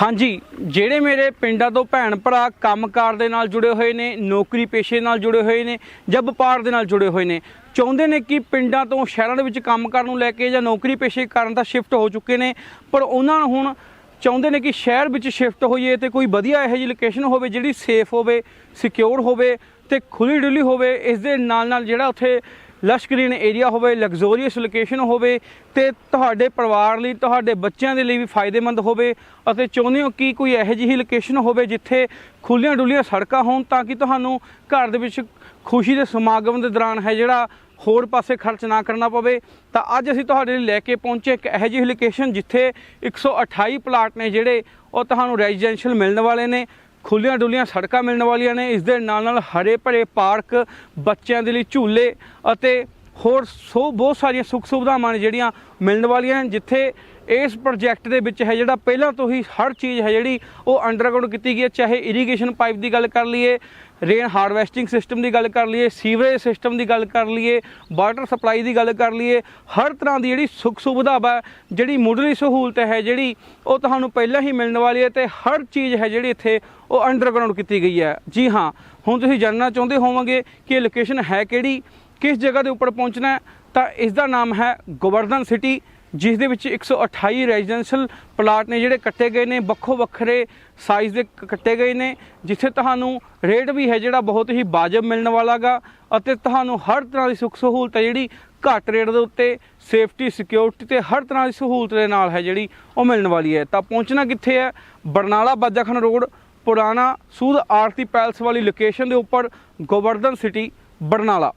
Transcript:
ਹਾਂਜੀ, ਜਿਹੜੇ ਮੇਰੇ ਪਿੰਡਾਂ ਤੋਂ ਭੈਣ ਭਰਾ ਕੰਮਕਾਰ ਦੇ ਨਾਲ ਜੁੜੇ ਹੋਏ ਨੇ, ਨੌਕਰੀ ਪੇਸ਼ੇ ਨਾਲ ਜੁੜੇ ਹੋਏ ਨੇ ਜਾਂ ਵਪਾਰ ਦੇ ਨਾਲ ਜੁੜੇ ਹੋਏ ਨੇ, ਚਾਹੁੰਦੇ ਨੇ ਕਿ ਪਿੰਡਾਂ ਤੋਂ ਸ਼ਹਿਰਾਂ ਦੇ ਵਿੱਚ ਕੰਮ ਕਰਨ ਨੂੰ ਲੈ ਕੇ ਜਾਂ ਨੌਕਰੀ ਪੇਸ਼ੇ ਕਰਨ ਦਾ ਸ਼ਿਫਟ ਹੋ ਚੁੱਕੇ ਨੇ, ਪਰ ਉਹਨਾਂ ਨੂੰ ਹੁਣ ਚਾਹੁੰਦੇ ਨੇ ਕਿ ਸ਼ਹਿਰ ਵਿੱਚ ਸ਼ਿਫਟ ਹੋਈਏ ਤੇ ਕੋਈ ਵਧੀਆ ਇਹੋ ਜਿਹੀ ਲੋਕੇਸ਼ਨ ਹੋਵੇ ਜਿਹੜੀ ਸੇਫ ਹੋਵੇ ਸਿਕਿਉਰ ਹੋਵੇ ਤੇ ਖੁੱਲੀ ਡੁੱਲੀ ਹੋਵੇ, ਇਸ ਦੇ ਨਾਲ ਨਾਲ ਜਿਹੜਾ ਉੱਥੇ ਲਸ਼ ਗ੍ਰੀਨ ਏਰੀਆ ਹੋਵੇ, ਲਗਜ਼ਰੀਅਸ ਲੋਕੇਸ਼ਨ ਹੋਵੇ ਤੇ ਤੁਹਾਡੇ ਪਰਿਵਾਰ ਲਈ, ਤੁਹਾਡੇ ਬੱਚਿਆਂ ਦੇ ਲਈ ਵੀ ਫਾਇਦੇਮੰਦ ਹੋਵੇ ਅਤੇ ਚਾਹੁੰਦੇ ਹੋ ਕਿ ਕੋਈ ਇਹੋ ਜਿਹੀ ਲੋਕੇਸ਼ਨ ਹੋਵੇ ਜਿੱਥੇ ਖੁੱਲੀਆਂ ਡੁੱਲੀਆਂ ਸੜਕਾਂ ਹੋਣ ਤਾਂ ਕਿ ਤੁਹਾਨੂੰ ਘਰ ਦੇ ਵਿੱਚ ਖੁਸ਼ੀ ਦੇ ਸਮਾਗਮ ਦੇ ਦੌਰਾਨ ਹੈ ਜਿਹੜਾ ਹੋਰ ਪਾਸੇ ਖਰਚ ਨਾ ਕਰਨਾ ਪਵੇ। ਤਾਂ ਅੱਜ ਅਸੀਂ ਤੁਹਾਡੇ ਲਈ ਲੈ ਕੇ ਪਹੁੰਚੇ ਇੱਕ ਇਹੋ ਜਿਹੀ ਲੋਕੇਸ਼ਨ ਜਿੱਥੇ 128 ਪਲਾਟ ਨੇ ਜਿਹੜੇ ਉਹ ਤੁਹਾਨੂੰ ਰੈਜ਼ੀਡੈਂਸ਼ੀਅਲ ਮਿਲਣ ਵਾਲੇ ਨੇ। ਖੁੱਲੀਆਂ ਡੁੱਲੀਆਂ ਸੜਕਾਂ ਮਿਲਣ ਵਾਲੀਆਂ ਨੇ। ਇਸ ਦੇ ਨਾਲ ਨਾਲ ਹਰੇ ਭਰੇ ਪਾਰਕ ਬੱਚਿਆਂ ਦੇ ਲਈ ਝੂਲੇ ਅਤੇ ਹੋਰ ਸੋ ਬਹੁਤ ਸਾਰੀਆਂ ਸੁੱਖ ਸੁਵਿਧਾਵਾਂ ਨੇ ਜਿਹੜੀਆਂ ਮਿਲਣ ਵਾਲੀਆਂ ਹਨ, ਜਿੱਥੇ ਇਸ ਪ੍ਰੋਜੈਕਟ ਦੇ ਵਿੱਚ ਹੈ ਜਿਹੜਾ ਪਹਿਲਾਂ ਤੋਂ ਹੀ ਹਰ ਚੀਜ਼ ਹੈ ਜਿਹੜੀ ਉਹ ਅੰਡਰਗਰਾਉਂਡ ਕੀਤੀ ਗਈ ਹੈ, ਚਾਹੇ ਇਰੀਗੇਸ਼ਨ ਪਾਈਪ ਦੀ ਗੱਲ ਕਰ ਲਈਏ ਰੇਨ ਹਾਰਵੈਸਟਿੰਗ ਸਿਸਟਮ ਦੀ ਗੱਲ ਕਰ ਲਈਏ ਸੀਵਰੇਜ ਸਿਸਟਮ ਦੀ ਗੱਲ ਕਰ ਲਈਏ ਵਾਟਰ ਸਪਲਾਈ ਦੀ ਗੱਲ ਕਰ ਲਈਏ, ਹਰ ਤਰ੍ਹਾਂ ਦੀ ਜਿਹੜੀ ਸੁੱਖ ਸੁਵਿਧਾ ਵਾ, ਜਿਹੜੀ ਮੁੱਢਲੀ ਸਹੂਲਤ ਹੈ ਜਿਹੜੀ ਉਹ ਤੁਹਾਨੂੰ ਪਹਿਲਾਂ ਹੀ ਮਿਲਣ ਵਾਲੀ ਹੈ ਤੇ ਹਰ ਚੀਜ਼ ਹੈ ਜਿਹੜੀ ਇੱਥੇ ਉਹ ਅੰਡਰਗਰਾਉਂਡ ਕੀਤੀ ਗਈ ਹੈ। ਜੀ ਹਾਂ, ਹੁਣ ਤੁਸੀਂ ਜਾਣਨਾ ਚਾਹੁੰਦੇ ਹੋਵੋਗੇ ਕਿ ਇਹ ਲੋਕੇਸ਼ਨ ਹੈ ਕਿਹੜੀ? ਕਿਸ ਜਗ੍ਹਾ ਦੇ ਉੱਪਰ ਪਹੁੰਚਣਾ ਹੈ? ਤਾਂ ਇਸ ਦਾ ਨਾਮ ਹੈ ਗੋਵਰਧਨ ਸਿਟੀ, ਜਿਸ ਦੇ ਵਿੱਚ 128 ਰੈਜ਼ੀਡੈਂਸ਼ੀਅਲ ਪਲਾਟ ਨੇ ਜਿਹੜੇ ਕੱਟੇ ਗਏ ਨੇ, ਵੱਖੋ ਵੱਖਰੇ ਸਾਈਜ਼ ਦੇ ਕੱਟੇ ਗਏ ਨੇ, ਜਿੱਥੇ ਤੁਹਾਨੂੰ ਰੇਟ ਵੀ ਹੈ ਜਿਹੜਾ ਬਹੁਤ ਹੀ ਵਾਜਬ ਮਿਲਣ ਵਾਲਾਗਾ ਅਤੇ ਤੁਹਾਨੂੰ ਹਰ ਤਰ੍ਹਾਂ ਦੀ ਸੁੱਖ ਸਹੂਲਤ ਹੈ ਜਿਹੜੀ ਘੱਟ ਰੇਟ ਦੇ ਉੱਤੇ ਸੇਫਟੀ ਸਿਕਿਉਰਿਟੀ ਤੇ ਹਰ ਤਰ੍ਹਾਂ ਦੀ ਸਹੂਲਤ ਦੇ ਨਾਲ ਹੈ ਜਿਹੜੀ ਉਹ ਮਿਲਣ ਵਾਲੀ ਹੈ। ਤਾਂ ਪਹੁੰਚਣਾ ਕਿੱਥੇ ਹੈ? ਬਰਨਾਲਾ ਬਾਜਾਖਾਨ ਰੋਡ, ਪੁਰਾਣਾ ਸੂਦ ਆਰਤੀ ਪੈਲਸ ਵਾਲੀ ਲੋਕੇਸ਼ਨ ਦੇ ਉੱਪਰ ਗੋਵਰਧਨ ਸਿਟੀ, ਬਰਨਾਲਾ।